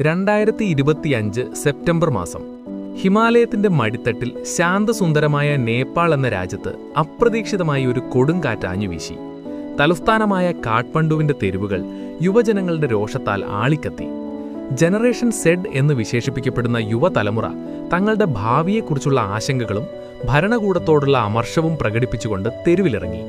രണ്ടായിരത്തി ഇരുപത്തിയഞ്ച് സെപ്റ്റംബർ മാസം. ഹിമാലയത്തിന്റെ മടിത്തട്ടിൽ ശാന്തസുന്ദരമായ നേപ്പാൾ എന്ന രാജ്യത്ത് അപ്രതീക്ഷിതമായി ഒരു കൊടുങ്കാറ്റ് ആഞ്ഞുവീശി തലസ്ഥാനമായ കാഠ്മണ്ഡുവിന്റെ തെരുവുകൾ യുവജനങ്ങളുടെ രോഷത്താൽ ആളിക്കത്തി. ജനറേഷൻ സെഡ് എന്ന് വിശേഷിപ്പിക്കപ്പെടുന്ന യുവതലമുറ തങ്ങളുടെ ഭാവിയെക്കുറിച്ചുള്ള ആശങ്കകളും ഭരണകൂടത്തോടുള്ള അമർഷവും പ്രകടിപ്പിച്ചുകൊണ്ട് തെരുവിലിറങ്ങി.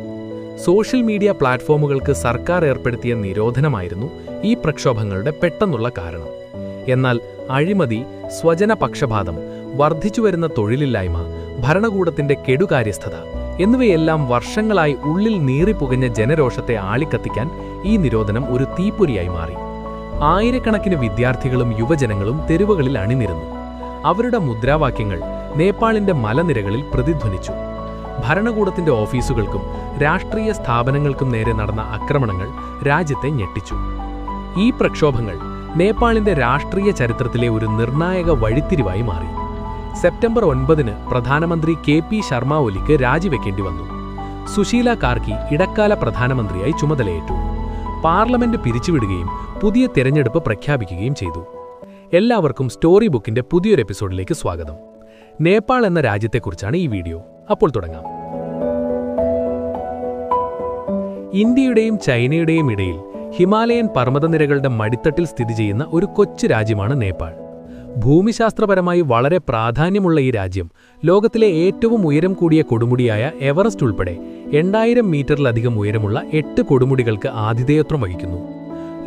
സോഷ്യൽ മീഡിയ പ്ലാറ്റ്ഫോമുകൾക്ക് സർക്കാർ ഏർപ്പെടുത്തിയ നിരോധനമായിരുന്നു ഈ പ്രക്ഷോഭങ്ങളുടെ പെട്ടെന്നുള്ള കാരണം. എന്നാൽ അഴിമതി സ്വജനപക്ഷപാതം വർദ്ധിച്ചുവരുന്ന തൊഴിലില്ലായ്മ ഭരണകൂടത്തിന്റെ കെടുകാര്യസ്ഥത എന്നിവയെല്ലാം വർഷങ്ങളായി ഉള്ളിൽ നീറിപ്പുകഞ്ഞ ജനരോഷത്തെ ആളിക്കത്തിക്കാൻ ഈ നിരോധനം ഒരു തീപ്പൊരിയായി മാറി. ആയിരക്കണക്കിന് വിദ്യാർത്ഥികളും യുവജനങ്ങളും തെരുവുകളിൽ അണിനിരുന്നു. അവരുടെ മുദ്രാവാക്യങ്ങൾ നേപ്പാളിന്റെ മലനിരകളിൽ പ്രതിധ്വനിച്ചു. ഭരണകൂടത്തിന്റെ ഓഫീസുകൾക്കും രാഷ്ട്രീയ സ്ഥാപനങ്ങൾക്കും നേരെ നടന്ന ആക്രമണങ്ങൾ രാജ്യത്തെ ഞെട്ടിച്ചു. ഈ പ്രക്ഷോഭങ്ങൾ നേപ്പാളിന്റെ രാഷ്ട്രീയ ചരിത്രത്തിലെ ഒരു നിർണായക വഴിത്തിരിവായി മാറി. സെപ്റ്റംബർ ഒൻപതിന് പ്രധാനമന്ത്രി കെ പി ശർമ്മ ഒലിക്ക് രാജിവെക്കേണ്ടി വന്നു. സുശീല കാർക്കി ഇടക്കാല പ്രധാനമന്ത്രിയായി ചുമതലയേറ്റു. പാർലമെന്റ് പിരിച്ചുവിടുകയും പുതിയ തിരഞ്ഞെടുപ്പ് പ്രഖ്യാപിക്കുകയും ചെയ്തു. എല്ലാവർക്കും സ്റ്റോറി ബുക്കിന്റെ പുതിയൊരു എപ്പിസോഡിലേക്ക് സ്വാഗതം. നേപ്പാൾ എന്ന രാജ്യത്തെക്കുറിച്ചാണ് ഈ വീഡിയോ. അപ്പോൾ തുടങ്ങാം. ഇന്ത്യയുടെയും ചൈനയുടെയും ഇടയിൽ ഹിമാലയൻ പർവതനിരകളുടെ മടിത്തട്ടിൽ സ്ഥിതി ചെയ്യുന്ന ഒരു കൊച്ചു രാജ്യമാണ് നേപ്പാൾ. ഭൂമിശാസ്ത്രപരമായി വളരെ പ്രാധാന്യമുള്ള ഈ രാജ്യം ലോകത്തിലെ ഏറ്റവും ഉയരം കൂടിയ കൊടുമുടിയായ എവറസ്റ്റ് ഉൾപ്പെടെ എണ്ണായിരം മീറ്ററിലധികം ഉയരമുള്ള എട്ട് കൊടുമുടികൾക്ക് ആതിഥേയത്വം വഹിക്കുന്നു.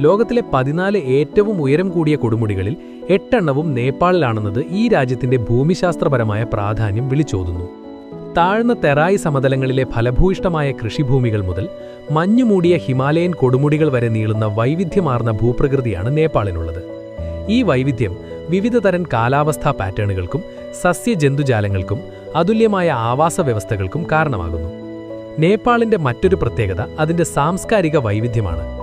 ലോകത്തിലെ പതിനാല് ഏറ്റവും ഉയരം കൂടിയ കൊടുമുടികളിൽ എട്ടെണ്ണവും നേപ്പാളിലാണെന്നത് ഈ രാജ്യത്തിന്റെ ഭൂമിശാസ്ത്രപരമായ പ്രാധാന്യം വിളിച്ചോതുന്നു. താഴ്ന്ന തെറായി സമതലങ്ങളിലെ ഫലഭൂയിഷ്ടമായ കൃഷിഭൂമികൾ മുതൽ മഞ്ഞുമൂടിയ ഹിമാലയൻ കൊടുമുടികൾ വരെ നീളുന്ന വൈവിധ്യമാർന്ന ഭൂപ്രകൃതിയാണ് നേപ്പാളിനുള്ളത്. ഈ വൈവിധ്യം വിവിധതരം കാലാവസ്ഥാ പാറ്റേണുകൾക്കും സസ്യജന്തുജാലങ്ങൾക്കും അതുല്യമായ ആവാസ വ്യവസ്ഥകൾക്കും കാരണമാകുന്നു. നേപ്പാളിന്റെ മറ്റൊരു പ്രത്യേകത അതിന്റെ സാംസ്കാരിക വൈവിധ്യമാണ്.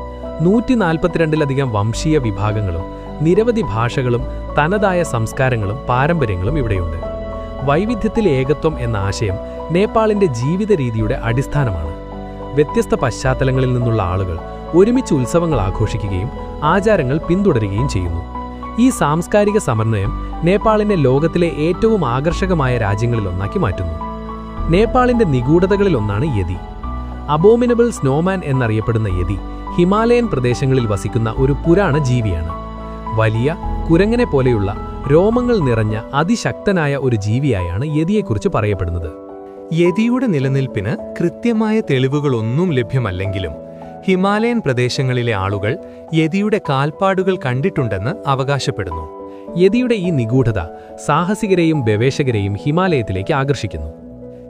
നൂറ്റി നാൽപ്പത്തിരണ്ടിലധികം വംശീയ വിഭാഗങ്ങളും നിരവധി ഭാഷകളും തനതായ സംസ്കാരങ്ങളും പാരമ്പര്യങ്ങളും ഇവിടെയുണ്ട്. വൈവിധ്യത്തിൽ ഏകത്വം എന്ന ആശയം നേപ്പാളിന്റെ ജീവിത രീതിയുടെ അടിസ്ഥാനമാണ്. വ്യത്യസ്ത പശ്ചാത്തലങ്ങളിൽ നിന്നുള്ള ആളുകൾ ഒരുമിച്ച് ഉത്സവങ്ങൾ ആഘോഷിക്കുകയും ആചാരങ്ങൾ പിന്തുടരുകയും ചെയ്യുന്നു. ഈ സാംസ്കാരിക സമന്വയം നേപ്പാളിനെ ലോകത്തിലെ ഏറ്റവും ആകർഷകമായ രാജ്യങ്ങളിലൊന്നാക്കി മാറ്റുന്നു. നേപ്പാളിന്റെ നിഗൂഢതകളിലൊന്നാണ് യതി. അബോമിനബിൾ സ്നോമാൻ എന്നറിയപ്പെടുന്ന യതി ഹിമാലയൻ പ്രദേശങ്ങളിൽ വസിക്കുന്ന ഒരു പുരാണ ജീവിയാണ്. വലിയ കുരങ്ങനെ പോലെയുള്ള രോമങ്ങൾ നിറഞ്ഞ അതിശക്തനായ ഒരു ജീവിയായാണ് യതിയെക്കുറിച്ച് പറയപ്പെടുന്നത്. യതിയുടെ നിലനിൽപ്പിന് കൃത്യമായ തെളിവുകളൊന്നും ലഭ്യമല്ലെങ്കിലും ഹിമാലയൻ പ്രദേശങ്ങളിലെ ആളുകൾ യതിയുടെ കാൽപ്പാടുകൾ കണ്ടിട്ടുണ്ടെന്ന് അവകാശപ്പെടുന്നു. യതിയുടെ ഈ നിഗൂഢത സാഹസികരെയും ഗവേഷകരെയും ഹിമാലയത്തിലേക്ക് ആകർഷിക്കുന്നു.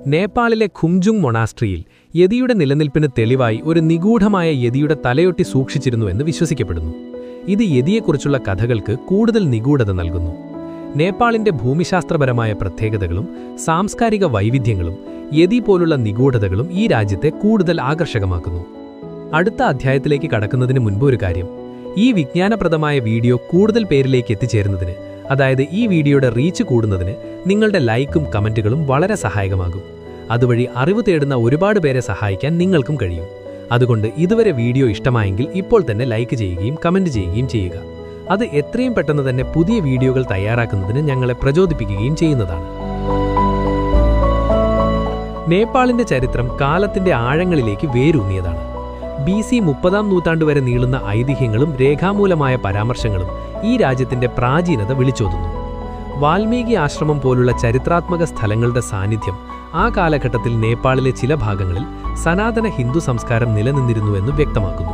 നേപ്പാളിലെ ഖുംജുങ് മൊണാസ്ട്രിയിൽ യതിയുടെ നിലനിൽപ്പിന് തെളിവായി ഒരു നിഗൂഢമായ യതിയുടെ തലയൊട്ടി സൂക്ഷിച്ചിരുന്നുവെന്ന് വിശ്വസിക്കപ്പെടുന്നു. ഇത് യതിയെക്കുറിച്ചുള്ള കഥകൾക്ക് കൂടുതൽ നിഗൂഢത നൽകുന്നു. നേപ്പാളിന്റെ ഭൂമിശാസ്ത്രപരമായ പ്രത്യേകതകളും സാംസ്കാരിക വൈവിധ്യങ്ങളും യതി പോലുള്ള നിഗൂഢതകളും ഈ രാജ്യത്തെ കൂടുതൽ ആകർഷകമാക്കുന്നു. അടുത്ത അധ്യായത്തിലേക്ക് കടക്കുന്നതിന് മുൻപ് ഒരു കാര്യം. ഈ വിജ്ഞാനപ്രദമായ വീഡിയോ കൂടുതൽ പേരിലേക്ക് എത്തിച്ചേരുന്നതിന് അതായത് ഈ വീഡിയോയുടെ റീച്ച് കൂടുന്നതിന് നിങ്ങളുടെ ലൈക്കും കമന്റുകളും വളരെ സഹായകമാകും. അതുവഴി അറിവ് തേടുന്ന ഒരുപാട് പേരെ സഹായിക്കാൻ നിങ്ങൾക്കും കഴിയും. അതുകൊണ്ട് ഇതുവരെ വീഡിയോ ഇഷ്ടമായെങ്കിൽ ഇപ്പോൾ തന്നെ ലൈക്ക് ചെയ്യുകയും കമന്റ് ചെയ്യുകയും ചെയ്യുക. അത് എത്രയും പെട്ടെന്ന് തന്നെ പുതിയ വീഡിയോകൾ തയ്യാറാക്കുന്നതിന് ഞങ്ങളെ പ്രചോദിപ്പിക്കുകയും ചെയ്യുന്നതാണ്. നേപ്പാളിന്റെ ചരിത്രം കാലത്തിന്റെ ആഴങ്ങളിലേക്ക് വേരൂന്നിയതാണ്. ബി സി മുപ്പതാം നൂറ്റാണ്ട് വരെ നീളുന്ന ഐതിഹ്യങ്ങളും രേഖാമൂലമായ പരാമർശങ്ങളും ഈ രാജ്യത്തിന്റെ പ്രാചീനത വിളിച്ചോതുന്നു. വാൽമീകി ആശ്രമം പോലുള്ള ചരിത്രാത്മക സ്ഥലങ്ങളുടെ സാന്നിധ്യം ആ കാലഘട്ടത്തിൽ നേപ്പാളിലെ ചില ഭാഗങ്ങളിൽ സനാതന ഹിന്ദു സംസ്കാരം നിലനിന്നിരുന്നുവെന്ന് വ്യക്തമാക്കുന്നു.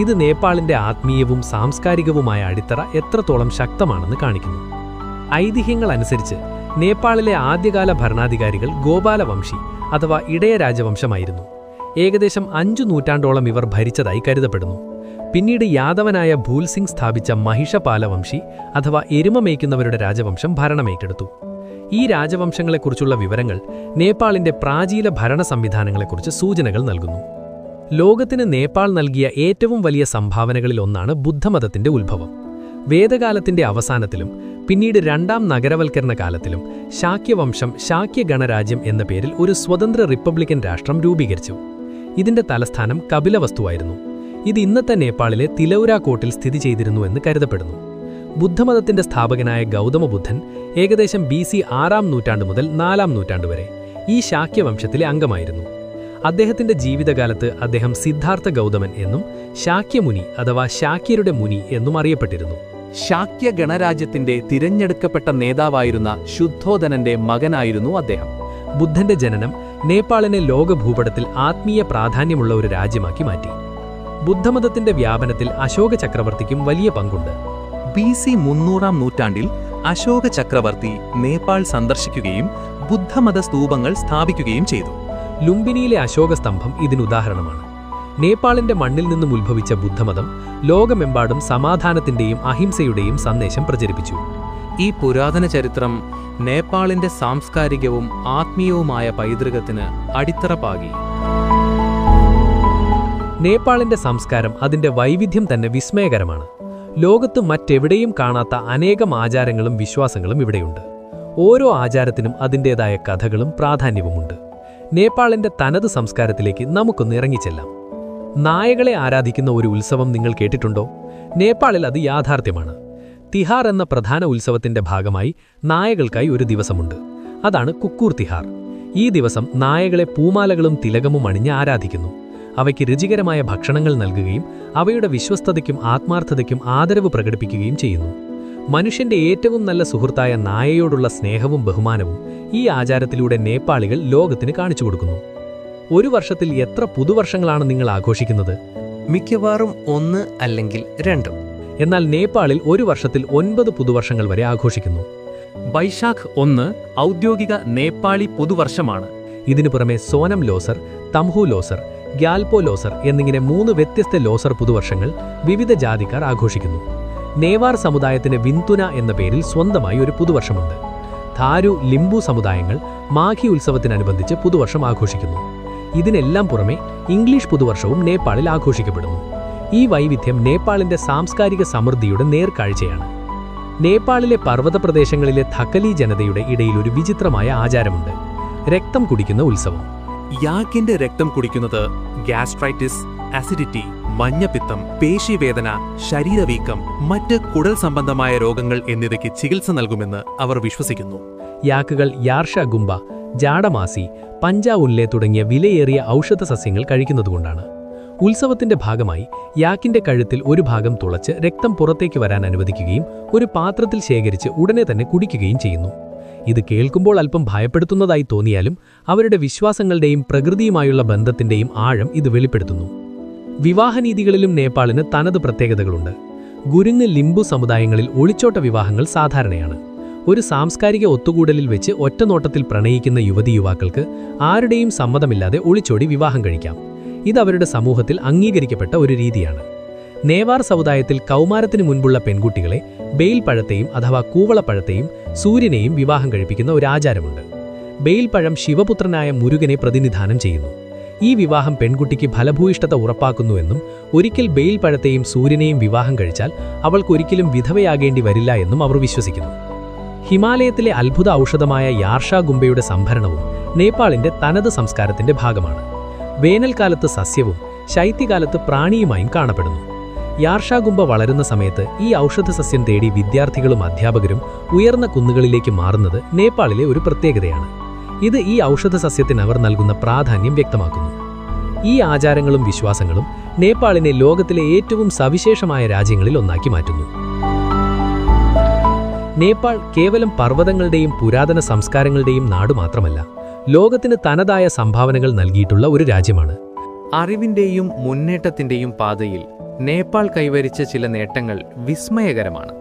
ഇത് നേപ്പാളിന്റെ ആത്മീയവും സാംസ്കാരികവുമായ അടിത്തറ എത്രത്തോളം ശക്തമാണെന്ന് കാണിക്കുന്നു. ഐതിഹ്യങ്ങൾ അനുസരിച്ച് നേപ്പാളിലെ ആദ്യകാല ഭരണാധികാരികൾ ഗോപാലവംശി അഥവാ ഇടയ രാജവംശമായിരുന്നു. ഏകദേശം അഞ്ചു നൂറ്റാണ്ടോളം ഇവർ ഭരിച്ചതായി കരുതപ്പെടുന്നു. പിന്നീട് യാദവനായ ഭൂൽസിംഗ് സ്ഥാപിച്ച മഹിഷപാലവംശി അഥവാ എരുമ മേയ്ക്കുന്നവരുടെ രാജവംശം ഭരണമേറ്റെടുത്തു. ഈ രാജവംശങ്ങളെക്കുറിച്ചുള്ള വിവരങ്ങൾ നേപ്പാളിന്റെ പ്രാചീന ഭരണ സംവിധാനങ്ങളെക്കുറിച്ച് സൂചനകൾ നൽകുന്നു. ലോകത്തിന് നേപ്പാൾ നൽകിയ ഏറ്റവും വലിയ സംഭാവനകളിൽ ഒന്നാണ് ബുദ്ധമതത്തിന്റെ ഉത്ഭവം. വേദകാലത്തിന്റെ അവസാനത്തിലും പിന്നീട് രണ്ടാം നഗരവൽക്കരണ കാലത്തിലും ശാക്യവംശം ശാക്യ ഗണരാജ്യം എന്ന പേരിൽ ഒരു സ്വതന്ത്ര റിപ്പബ്ലിക്കൻ രാഷ്ട്രം രൂപീകരിച്ചു. ഇതിന്റെ തലസ്ഥാനം കപിലവസ്തുവായിരുന്നു. ഇത് ഇന്നത്തെ നേപ്പാളിലെ തിലൗര കോട്ടിൽ സ്ഥിതി ചെയ്തിരുന്നുവെന്ന് കരുതപ്പെടുന്നു. ബുദ്ധമതത്തിന്റെ സ്ഥാപകനായ ഗൗതമ ബുദ്ധൻ ഏകദേശം ബി സി ആറാം നൂറ്റാണ്ട് മുതൽ നാലാം നൂറ്റാണ്ട് വരെ ഈ ശാക്യവംശത്തിലെ അംഗമായിരുന്നു. അദ്ദേഹത്തിന്റെ ജീവിതകാലത്ത് അദ്ദേഹം സിദ്ധാർത്ഥ ഗൗതമൻ എന്നും ശാക്യമുനി അഥവാ ശാക്യരുടെ മുനി എന്നും അറിയപ്പെട്ടിരുന്നു. ശാക്യ ഗണരാജ്യത്തിന്റെ തിരഞ്ഞെടുക്കപ്പെട്ട നേതാവായിരുന്ന ശുദ്ധോധനന്റെ മകനായിരുന്നു അദ്ദേഹം. ബുദ്ധന്റെ ജനനം നേപ്പാളിനെ ലോകഭൂപടത്തിൽ ആത്മീയ പ്രാധാന്യമുള്ള ഒരു രാജ്യമാക്കി മാറ്റി. ബുദ്ധമതത്തിന്റെ വ്യാപനത്തിൽ അശോക ചക്രവർത്തിക്കും വലിയ പങ്കുണ്ട്. ബി സി മുന്നൂറാം നൂറ്റാണ്ടിൽ അശോക ചക്രവർത്തി നേപ്പാൾ സന്ദർശിക്കുകയും ബുദ്ധമത സ്തൂപങ്ങൾ സ്ഥാപിക്കുകയും ചെയ്തു. ലുംബിനിയിലെ അശോക സ്തംഭം ഇതിനുദാഹരണമാണ് നേപ്പാളിന്റെ മണ്ണിൽ നിന്നും ഉത്ഭവിച്ച ബുദ്ധമതം ലോകമെമ്പാടും സമാധാനത്തിന്റെയും അഹിംസയുടെയും സന്ദേശം പ്രചരിപ്പിച്ചു. ഈ പുരാതന ചരിത്രം നേപ്പാളിന്റെ സാംസ്കാരികവും ആത്മീയവുമായ പൈതൃകത്തിന് അടിത്തറ പാകി നേപ്പാളിന്റെ സംസ്കാരം അതിന്റെ വൈവിധ്യം തന്നെ വിസ്മയകരമാണ്. ലോകത്ത് മറ്റെവിടെയും കാണാത്ത അനേകം ആചാരങ്ങളും വിശ്വാസങ്ങളും ഇവിടെയുണ്ട്. ഓരോ ആചാരത്തിനും അതിന്റെതായ കഥകളും പ്രാധാന്യവുമുണ്ട്. നേപ്പാളിന്റെ തനത് സംസ്കാരത്തിലേക്ക് നമുക്കൊന്ന് ഇറങ്ങിച്ചെല്ലാം. നായകളെ ആരാധിക്കുന്ന ഒരു ഉത്സവം നിങ്ങൾ കേട്ടിട്ടുണ്ടോ? നേപ്പാളിൽ അത് യാഥാർത്ഥ്യമാണ്. തിഹാർ എന്ന പ്രധാന ഉത്സവത്തിന്റെ ഭാഗമായി നായകൾക്കായി ഒരു ദിവസമുണ്ട്. അതാണ് കുക്കൂർ തിഹാർ. ഈ ദിവസം നായകളെ പൂമാലകളും തിലകമും അണിഞ്ഞ് ആരാധിക്കുന്നു. അവയ്ക്ക് രുചികരമായ ഭക്ഷണങ്ങൾ നൽകുകയും അവയുടെ വിശ്വസ്തതയ്ക്കും ആത്മാർത്ഥതയ്ക്കും ആദരവ് പ്രകടിപ്പിക്കുകയും ചെയ്യുന്നു. മനുഷ്യന്റെ ഏറ്റവും നല്ല സുഹൃത്തായ നായയോടുള്ള സ്നേഹവും ബഹുമാനവും ഈ ആചാരത്തിലൂടെ നേപ്പാളികൾ ലോകത്തിന് കാണിച്ചു കൊടുക്കുന്നു. ഒരു വർഷത്തിൽ എത്ര പുതുവർഷങ്ങളാണ് നിങ്ങൾ ആഘോഷിക്കുന്നത്? മിക്കവാറും ഒന്ന് അല്ലെങ്കിൽ രണ്ടും. എന്നാൽ നേപ്പാളിൽ ഒരു വർഷത്തിൽ ഒൻപത് പുതുവർഷങ്ങൾ വരെ ആഘോഷിക്കുന്നു. ബൈശാഖ് ഒന്ന് ഔദ്യോഗിക നേപ്പാളി പുതുവർഷമാണ്. ഇതിനു പുറമെ സോനം ലോസർ തംഹു ലോസർ ഗ്യാൽപോ ലോസർ എന്നിങ്ങനെ മൂന്ന് വ്യത്യസ്ത ലോസർ പുതുവർഷങ്ങൾ വിവിധ ജാതിക്കാർ ആഘോഷിക്കുന്നു. നേവാർ സമുദായത്തിന് വിന്തുന എന്ന പേരിൽ സ്വന്തമായി ഒരു പുതുവർഷമുണ്ട്. ധാരു ലിംബു സമുദായങ്ങൾ മാഘി ഉത്സവത്തിനനുബന്ധിച്ച് പുതുവർഷം ആഘോഷിക്കുന്നു. ഇതിനെല്ലാം പുറമെ ഇംഗ്ലീഷ് പുതുവർഷവും നേപ്പാളിൽ ആഘോഷിക്കപ്പെടുന്നു. ഈ വൈവിധ്യം നേപ്പാളിന്റെ സാംസ്കാരിക സമൃദ്ധിയുടെ നേർക്കാഴ്ചയാണ്. നേപ്പാളിലെ പർവത പ്രദേശങ്ങളിലെ ജനതയുടെ ഇടയിൽ ഒരു വിചിത്രമായ ആചാരമുണ്ട്. രക്തം കുടിക്കുന്ന ഉത്സവം. യാക്കിന്റെ രക്തം കുടിക്കുന്നത് ഗ്യാസ്ട്രൈറ്റിസ് അസിഡിറ്റി മഞ്ഞപ്പിത്തം പേശിവേദന ശരീരവീക്കം മറ്റ് കുടൽ സംബന്ധമായ രോഗങ്ങൾ എന്നിവയ്ക്ക് ചികിത്സ നൽകുമെന്ന് അവർ വിശ്വസിക്കുന്നു. യാക്കുകൾ യാർഷ ഗുംബ ജാഡമാസി പഞ്ചാ ഉല്ലെ തുടങ്ങിയ വിലയേറിയ ഔഷധ സസ്യങ്ങൾ കഴിക്കുന്നതുകൊണ്ടാണ്. ഉത്സവത്തിന്റെ ഭാഗമായി യാക്കിന്റെ കഴുത്തിൽ ഒരു ഭാഗം തുളച്ച് രക്തം പുറത്തേക്ക് വരാൻ അനുവദിക്കുകയും ഒരു പാത്രത്തിൽ ശേഖരിച്ച് ഉടനെ തന്നെ കുടിക്കുകയും ചെയ്യുന്നു. ഇത് കേൾക്കുമ്പോൾ അല്പം ഭയപ്പെടുത്തുന്നതായി തോന്നിയാലും അവരുടെ വിശ്വാസങ്ങളുടെയും പ്രകൃതിയുമായുള്ള ബന്ധത്തിന്റെയും ആഴം ഇത് വെളിപ്പെടുത്തുന്നു. വിവാഹനീതികളിലും നേപ്പാളിന് തനത് പ്രത്യേകതകളുണ്ട്. ഗുരുങ്ങ് ലിംബു സമുദായങ്ങളിൽ ഒളിച്ചോട്ട വിവാഹങ്ങൾ സാധാരണയാണ്. ഒരു സാംസ്കാരിക ഒത്തുകൂടലിൽ വെച്ച് ഒറ്റനോട്ടത്തിൽ പ്രണയിക്കുന്ന യുവതി യുവാക്കൾക്ക് ആരുടെയും സമ്മതമില്ലാതെ ഒളിച്ചോടി വിവാഹം കഴിക്കാം. ഇത് അവരുടെ സമൂഹത്തിൽ അംഗീകരിക്കപ്പെട്ട ഒരു രീതിയാണ്. നേവാർ സമുദായത്തിൽ കൗമാരത്തിനു മുൻപുള്ള പെൺകുട്ടികളെ ബെയിൽ പഴത്തെയും അഥവാ കൂവളപ്പഴത്തെയും സൂര്യനെയും വിവാഹം കഴിപ്പിക്കുന്ന ഒരു ആചാരമുണ്ട്. ബെയിൽ പഴം ശിവപുത്രനായ മുരുകനെ പ്രതിനിധാനം ചെയ്യുന്നു. ഈ വിവാഹം പെൺകുട്ടിക്ക് ഫലഭൂയിഷ്ഠത ഉറപ്പാക്കുന്നുവെന്നും ഒരിക്കൽ ബെയിൽ പഴത്തെയും സൂര്യനെയും വിവാഹം കഴിച്ചാൽ അവൾക്കൊരിക്കലും വിധവയാകേണ്ടി വരില്ല എന്നും അവർ വിശ്വസിക്കുന്നു. ഹിമാലയത്തിലെ അത്ഭുത ഔഷധമായ യാർഷ ഗുംബയുടെ സംഭരണവും നേപ്പാളിന്റെ തനത് സംസ്കാരത്തിന്റെ ഭാഗമാണ്. വേനൽക്കാലത്ത് സസ്യവും ശൈത്യകാലത്ത് പ്രാണിയുമായും കാണപ്പെടുന്നു. യാർഷാഗുംബ വളരുന്ന സമയത്ത് ഈ ഔഷധസസ്യം തേടി വിദ്യാർത്ഥികളും അധ്യാപകരും ഉയർന്ന കുന്നുകളിലേക്ക് മാറുന്നത് നേപ്പാളിലെ ഒരു പ്രത്യേകതയാണ്. ഇത് ഈ ഔഷധസസ്യത്തിന് അവർ നൽകുന്ന പ്രാധാന്യം വ്യക്തമാക്കുന്നു. ഈ ആചാരങ്ങളും വിശ്വാസങ്ങളും നേപ്പാളിനെ ലോകത്തിലെ ഏറ്റവും സവിശേഷമായ രാജ്യങ്ങളിൽ ഒന്നാക്കി മാറ്റുന്നു. നേപ്പാൾ കേവലം പർവതങ്ങളുടെയും പുരാതന സംസ്കാരങ്ങളുടെയും നാടു മാത്രമല്ല ലോകത്തിന് തനതായ സംഭാവനകൾ നൽകിയിട്ടുള്ള ഒരു രാജ്യമാണ്. അറിവിന്റെയും മുന്നേറ്റത്തിന്റെയും പാതയിൽ നേപ്പാൾ കൈവരിച്ച ചില നേട്ടങ്ങൾ വിസ്മയകരമാണ്.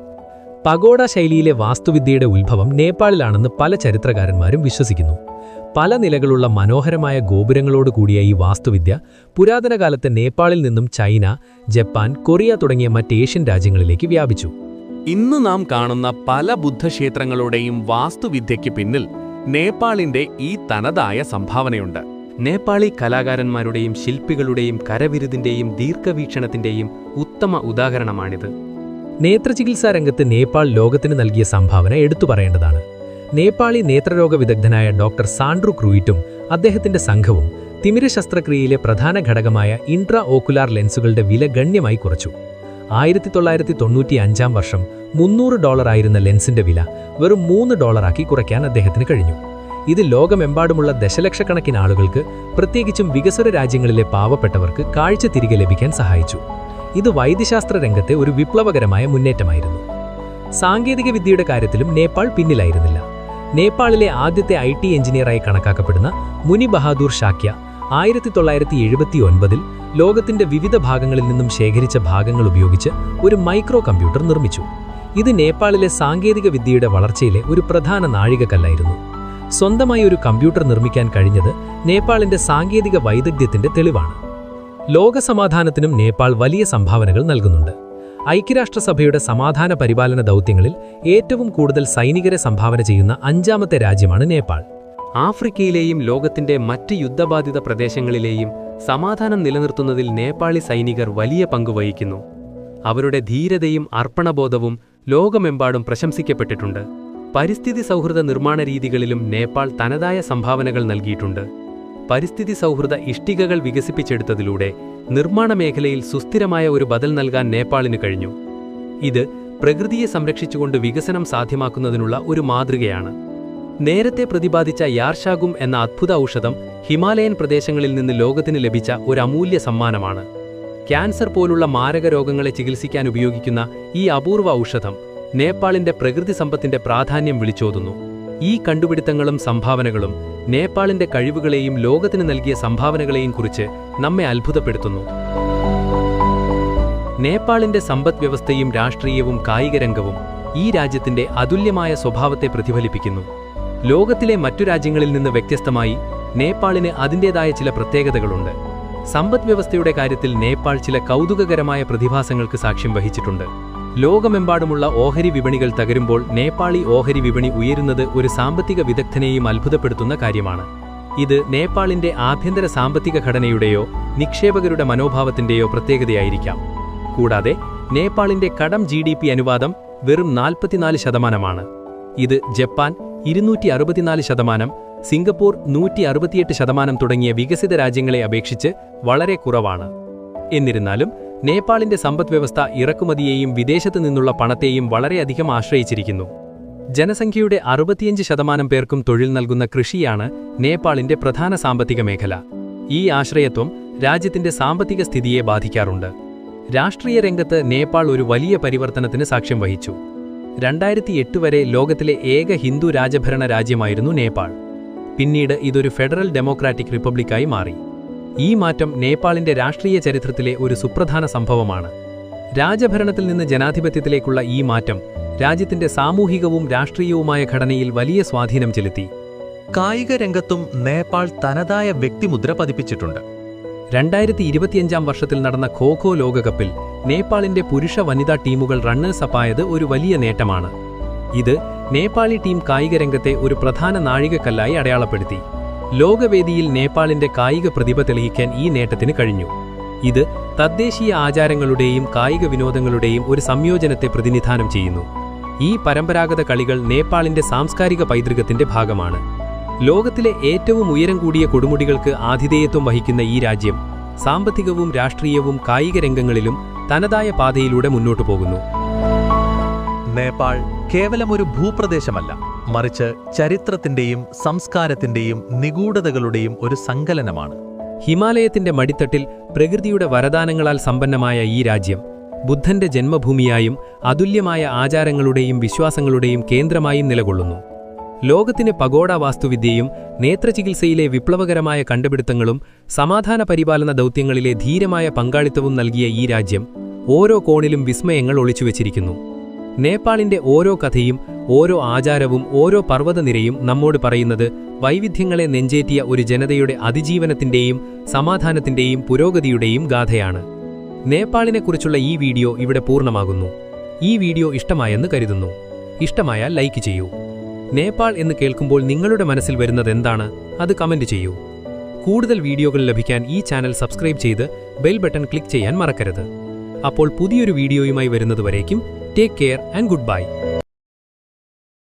പഗോഡ ശൈലിയിലെ വാസ്തുവിദ്യയുടെ ഉത്ഭവം നേപ്പാളിലാണെന്ന് പല ചരിത്രകാരന്മാരും വിശ്വസിക്കുന്നു. പല നിലകളുള്ള മനോഹരമായ ഗോപുരങ്ങളോട് കൂടിയ ഈ വാസ്തുവിദ്യ പുരാതന കാലത്ത് നേപ്പാളിൽ നിന്നും ചൈന ജപ്പാൻ കൊറിയ തുടങ്ങിയ മറ്റ് ഏഷ്യൻ രാജ്യങ്ങളിലേക്ക് വ്യാപിച്ചു. ഇന്ന് നാം കാണുന്ന പല ബുദ്ധക്ഷേത്രങ്ങളുടെയും വാസ്തുവിദ്യയ്ക്ക് പിന്നിൽ നേപ്പാളിന്റെ ഈ തനതായ സംഭാവനയുണ്ട്. നേപ്പാളി കലാകാരന്മാരുടെയും ശില്പികളുടെയും കരവിരുതിന്റെയും ദീർഘവീക്ഷണത്തിന്റെയും ഉത്തമ ഉദാഹരണമാണിത്. നേത്രചികിത്സാ രംഗത്ത് നേപ്പാൾ ലോകത്തിന് നൽകിയ സംഭാവന എടുത്തു പറയേണ്ടതാണ്. നേപ്പാളി നേത്രരോഗ വിദഗ്ധനായ ഡോക്ടർ സാൻഡ്രു ക്രൂയിറ്റും അദ്ദേഹത്തിന്റെ സംഘവും തിമിര ശസ്ത്രക്രിയയിലെ പ്രധാന ഘടകമായ ഇൻട്രാ ഓക്കുലാർ ലെൻസുകളുടെ വില ഗണ്യമായി കുറച്ചു. ആയിരത്തി തൊള്ളായിരത്തി തൊണ്ണൂറ്റി അഞ്ചാം വർഷം മുന്നൂറ് ഡോളറായിരുന്ന ലെൻസിന്റെ വില വെറും മൂന്ന് ഡോളറാക്കി കുറയ്ക്കാൻ അദ്ദേഹത്തിന് കഴിഞ്ഞു. ഇത് ലോകമെമ്പാടുമുള്ള ദശലക്ഷക്കണക്കിന് ആളുകൾക്ക് പ്രത്യേകിച്ചും വികസ്വര രാജ്യങ്ങളിലെ പാവപ്പെട്ടവർക്ക് കാഴ്ച തിരികെ ലഭിക്കാൻ സഹായിച്ചു. ഇത് വൈദ്യശാസ്ത്ര രംഗത്തെ ഒരു വിപ്ലവകരമായ മുന്നേറ്റമായിരുന്നു. സാങ്കേതിക വിദ്യയുടെ കാര്യത്തിലും നേപ്പാൾ പിന്നിലായിരുന്നില്ല. നേപ്പാളിലെ ആദ്യത്തെ ഐ ടി എഞ്ചിനീയറായി കണക്കാക്കപ്പെടുന്ന മുനി ബഹാദൂർ ഷാക്യ ആയിരത്തി തൊള്ളായിരത്തി എഴുപത്തി ഒൻപതിൽ ലോകത്തിന്റെ വിവിധ ഭാഗങ്ങളിൽ നിന്നും ശേഖരിച്ച ഭാഗങ്ങൾ ഉപയോഗിച്ച് ഒരു മൈക്രോ കമ്പ്യൂട്ടർ നിർമ്മിച്ചു. ഇത് നേപ്പാളിലെ സാങ്കേതിക വിദ്യയുടെ വളർച്ചയിലെ ഒരു പ്രധാന നാഴികക്കല്ലായിരുന്നു. സ്വന്തമായി ഒരു കമ്പ്യൂട്ടർ നിർമ്മിക്കാൻ കഴിഞ്ഞത് നേപ്പാളിന്റെ സാങ്കേതിക വൈദഗ്ധ്യത്തിന്റെ തെളിവാണ്. ലോകസമാധാനത്തിനും നേപ്പാൾ വലിയ സംഭാവനകൾ നൽകുന്നുണ്ട്. ഐക്യരാഷ്ട്രസഭയുടെ സമാധാന പരിപാലന ദൗത്യങ്ങളിൽ ഏറ്റവും കൂടുതൽ സൈനികരെ സംഭാവന ചെയ്യുന്ന അഞ്ചാമത്തെ രാജ്യമാണ് നേപ്പാൾ. ആഫ്രിക്കയിലെയും ലോകത്തിന്റെ മറ്റ് യുദ്ധബാധിത പ്രദേശങ്ങളിലെയും സമാധാനം നിലനിർത്തുന്നതിൽ നേപ്പാളി സൈനികർ വലിയ പങ്ക് വഹിക്കുന്നു. അവരുടെ ധീരതയും അർപ്പണബോധവും ലോകമെമ്പാടും പ്രശംസിക്കപ്പെട്ടിട്ടുണ്ട്. പരിസ്ഥിതി സൗഹൃദ നിർമ്മാണ രീതികളിലും നേപ്പാൾ തനതായ സംഭാവനകൾ നൽകിയിട്ടുണ്ട്. പരിസ്ഥിതി സൗഹൃദ ഇഷ്ടികകൾ വികസിപ്പിച്ചെടുത്തതിലൂടെ നിർമ്മാണ മേഖലയിൽ സുസ്ഥിരമായ ഒരു ബദൽ നൽകാൻ നേപ്പാളിന് കഴിഞ്ഞു. ഇത് പ്രകൃതിയെ സംരക്ഷിച്ചുകൊണ്ട് വികസനം സാധ്യമാക്കുന്നതിനുള്ള ഒരു മാതൃകയാണ്. നേരത്തെ പ്രതിപാദിച്ച യാർഷാഗും എന്ന അത്ഭുത ഔഷധം ഹിമാലയൻ പ്രദേശങ്ങളിൽ നിന്ന് ലോകത്തിന് ലഭിച്ച ഒരു അമൂല്യ സമ്മാനമാണ്. ക്യാൻസർ പോലുള്ള മാരക രോഗങ്ങളെ ചികിത്സിക്കാൻ ഉപയോഗിക്കുന്ന ഈ അപൂർവ ഔഷധം നേപ്പാളിന്റെ പ്രകൃതി സമ്പത്തിന്റെ പ്രാധാന്യം വിളിച്ചോതുന്നു. ഈ കണ്ടുപിടുത്തങ്ങളും സംഭാവനകളും നേപ്പാളിന്റെ കഴിവുകളെയും ലോകത്തിന് നൽകിയ സംഭാവനകളെയും കുറിച്ച് നമ്മെ അത്ഭുതപ്പെടുത്തുന്നു. നേപ്പാളിന്റെ സമ്പദ് വ്യവസ്ഥയും രാഷ്ട്രീയവും കായികരംഗവും ഈ രാജ്യത്തിന്റെ അതുല്യമായ സ്വഭാവത്തെ പ്രതിഫലിപ്പിക്കുന്നു. ലോകത്തിലെ മറ്റു രാജ്യങ്ങളിൽ നിന്ന് വ്യത്യസ്തമായി നേപ്പാളിന് അതിന്റെതായ ചില പ്രത്യേകതകളുണ്ട്. സമ്പദ് വ്യവസ്ഥയുടെ കാര്യത്തിൽ നേപ്പാൾ ചില കൗതുകകരമായ പ്രതിഭാസങ്ങൾക്ക് സാക്ഷ്യം വഹിച്ചിട്ടുണ്ട്. ലോകമെമ്പാടുമുള്ള ഓഹരി വിപണികൾ തകരുമ്പോൾ നേപ്പാളി ഓഹരി വിപണി ഉയരുന്നത് ഒരു സാമ്പത്തിക വിദഗ്ധനെയും അത്ഭുതപ്പെടുത്തുന്ന കാര്യമാണ്. ഇത് നേപ്പാളിന്റെ ആഭ്യന്തര സാമ്പത്തിക ഘടനയുടെയോ നിക്ഷേപകരുടെ മനോഭാവത്തിന്റെയോ പ്രത്യേകതയായിരിക്കാം. കൂടാതെ നേപ്പാളിന്റെ കടം ജി ഡി പി അനുപാതം വെറും നാൽപ്പത്തിനാല് ശതമാനമാണ്. ഇത് ജപ്പാൻ ഇരുന്നൂറ്റി അറുപത്തിനാല് ശതമാനം സിംഗപ്പൂർ നൂറ്റി അറുപത്തിയെട്ട് ശതമാനം തുടങ്ങിയ വികസിത രാജ്യങ്ങളെ അപേക്ഷിച്ച് വളരെ കുറവാണ്. എന്നിരുന്നാലും നേപ്പാളിന്റെ സമ്പദ് വ്യവസ്ഥ ഇറക്കുമതിയെയും വിദേശത്തു നിന്നുള്ള പണത്തെയും വളരെയധികം ആശ്രയിച്ചിരിക്കുന്നു. ജനസംഖ്യയുടെ അറുപത്തിയഞ്ച് ശതമാനം പേർക്കും തൊഴിൽ നൽകുന്ന കൃഷിയാണ് നേപ്പാളിന്റെ പ്രധാന സാമ്പത്തിക മേഖല. ഈ ആശ്രയത്വം രാജ്യത്തിന്റെ സാമ്പത്തിക സ്ഥിതിയെ ബാധിക്കാറുണ്ട്. രാഷ്ട്രീയ രംഗത്ത് നേപ്പാൾ ഒരു വലിയ പരിവർത്തനത്തിന് സാക്ഷ്യം വഹിച്ചു. രണ്ടായിരത്തി എട്ട് വരെ ലോകത്തിലെ ഏക ഹിന്ദു രാജഭരണ രാജ്യമായിരുന്നു നേപ്പാൾ. പിന്നീട് ഇതൊരു ഫെഡറൽ ഡെമോക്രാറ്റിക് റിപ്പബ്ലിക്കായി മാറി. ഈ മാറ്റം നേപ്പാളിന്റെ രാഷ്ട്രീയ ചരിത്രത്തിലെ ഒരു സുപ്രധാന സംഭവമാണ്. രാജഭരണത്തിൽ നിന്ന് ജനാധിപത്യത്തിലേക്കുള്ള ഈ മാറ്റം രാജ്യത്തിന്റെ സാമൂഹികവും രാഷ്ട്രീയവുമായ ഘടനയിൽ വലിയ സ്വാധീനം ചെലുത്തി. കായിക രംഗത്തും നേപ്പാൾ തനതായ വ്യക്തിമുദ്ര പതിപ്പിച്ചിട്ടുണ്ട്. രണ്ടായിരത്തി ഇരുപത്തിയഞ്ചാം വർഷത്തിൽ നടന്ന ഖോഖോ ലോകകപ്പിൽ നേപ്പാളിന്റെ പുരുഷ വനിതാ ടീമുകൾ റണ്ണേഴ്സ് അപ്പായത് ഒരു വലിയ നേട്ടമാണ്. ഇത് നേപ്പാളി ടീം കായിക രംഗത്തെ ഒരു പ്രധാന നാഴികക്കല്ലായി അടയാളപ്പെടുത്തി. ലോകവേദിയിൽ നേപ്പാളിന്റെ കായിക പ്രതിഭ തെളിയിക്കാൻ ഈ നേട്ടത്തിന് കഴിഞ്ഞു. ഇത് തദ്ദേശീയ ആചാരങ്ങളുടെയും കായിക വിനോദങ്ങളുടെയും ഒരു സംയോജനത്തെ പ്രതിനിധാനം ചെയ്യുന്നു. ഈ പരമ്പരാഗത കളികൾ നേപ്പാളിന്റെ സാംസ്കാരിക പൈതൃകത്തിന്റെ ഭാഗമാണ്. ലോകത്തിലെ ഏറ്റവും ഉയരം കൂടിയ കൊടുമുടികൾക്ക് ആതിഥേയത്വം വഹിക്കുന്ന ഈ രാജ്യം സാമ്പത്തികവും രാഷ്ട്രീയവും കായിക രംഗങ്ങളിലും തനതായ പാതയിലൂടെ മുന്നോട്ടു പോകുന്നു. നേപ്പാൾ കേവലം ഒരു ഭൂപ്രദേശമല്ല. മറിച്ച് ചരിത്രത്തിന്റെയും സംസ്കാരത്തിന്റെയും നിഗൂഢതകളുടെയും ഒരു സങ്കലനമാണ്. ഹിമാലയത്തിന്റെ മടിത്തട്ടിൽ പ്രകൃതിയുടെ വരദാനങ്ങളാൽ സമ്പന്നമായ ഈ രാജ്യം ബുദ്ധന്റെ ജന്മഭൂമിയായും അതുല്യമായ ആചാരങ്ങളുടെയും വിശ്വാസങ്ങളുടെയും കേന്ദ്രമായും നിലകൊള്ളുന്നു. ലോകത്തിന് പഗോഡ വാസ്തുവിദ്യയും നേത്രചികിത്സയിലെ വിപ്ലവകരമായ കണ്ടുപിടുത്തങ്ങളും സമാധാന പരിപാലന ദൗത്യങ്ങളിലെ ധീരമായ പങ്കാളിത്തവും നൽകിയ ഈ രാജ്യം ഓരോ കോണിലും വിസ്മയങ്ങൾ ഒളിച്ചുവെച്ചിരിക്കുന്നു. നേപ്പാളിന്റെ ഓരോ കഥയും ഓരോ ആചാരവും ഓരോ പർവതനിരയും നമ്മോട് പറയുന്നത് വൈവിധ്യങ്ങളെ നെഞ്ചേറ്റിയ ഒരു ജനതയുടെ അതിജീവനത്തിന്റെയും സമാധാനത്തിന്റെയും പുരോഗതിയുടെയും ഗാഥയാണ്. നേപ്പാളിനെക്കുറിച്ചുള്ള ഈ വീഡിയോ ഇവിടെ പൂർണമാകുന്നു. ഈ വീഡിയോ ഇഷ്ടമായെന്ന് കരുതുന്നു. ഇഷ്ടമായാൽ ലൈക്ക് ചെയ്യൂ. നേപ്പാൾ എന്ന് കേൾക്കുമ്പോൾ നിങ്ങളുടെ മനസ്സിൽ വരുന്നത് എന്താണ്? അത് കമന്റ് ചെയ്യൂ. കൂടുതൽ വീഡിയോകൾ ലഭിക്കാൻ ഈ ചാനൽ സബ്സ്ക്രൈബ് ചെയ്ത് ബെൽ ബട്ടൺ ക്ലിക്ക് ചെയ്യാൻ മറക്കരുത്. അപ്പോൾ പുതിയൊരു വീഡിയോയുമായി വരുന്നതുവരേക്കും Take care and goodbye.